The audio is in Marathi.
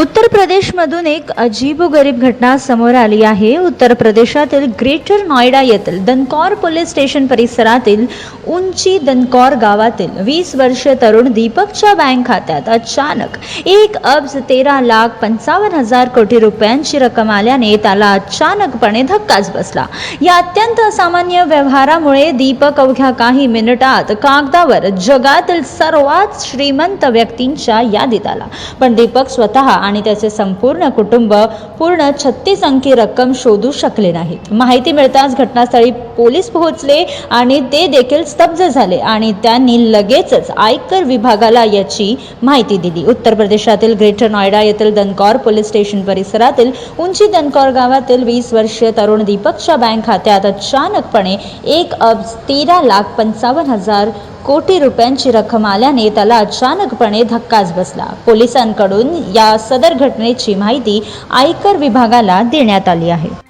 उत्तर प्रदेशमधून एक अजीबोगरीब घटना समोर आली आहे. उत्तर प्रदेशातील ग्रेटर नॉयडा येथील दनकौर पोलीस स्टेशन परिसरातील उंची दनकौर गावातील वीस वर्ष तरुण दीपकच्या बँक खात्यात अचानक एक अब्ज तेरा लाख पंचावन्न हजार कोटी रुपयांची रक्कम आल्याने त्याला अचानकपणे धक्काच बसला. या अत्यंत असामान्य व्यवहारामुळे दीपक अवघ्या काही मिनिटात कागदावर जगातील सर्वात श्रीमंत व्यक्तींच्या यादीत आला. पण दीपक स्वतः आणि त्याचे संपूर्ण कुटुंब पूर्ण छत्तीस अंकी रक्कम शोधू शकले नाहीत. माहिती मिळताच घटनास्थळी पोलीस पोहोचले आणि ते देखील स्तब्ध झाले आणि त्यांनी लगेचच आयकर विभागाला याची माहिती दिली. उत्तर प्रदेशातील ग्रेटर नॉयडा येथील दनकौर पोलीस स्टेशन परिसरातील उंची दनकौर गावातील वीस वर्षीय तरुण दीपकच्या बँक खात्यात अचानकपणे एक अब्ज तेरा लाख पंचावन्न हजार कोटी रुपयांची रक्कम आल्याने त्याला अचानकपणे धक्काच बसला. पोलिसांकडून या सदर घटनेची माहिती आयकर विभागाला देण्यात आली आहे.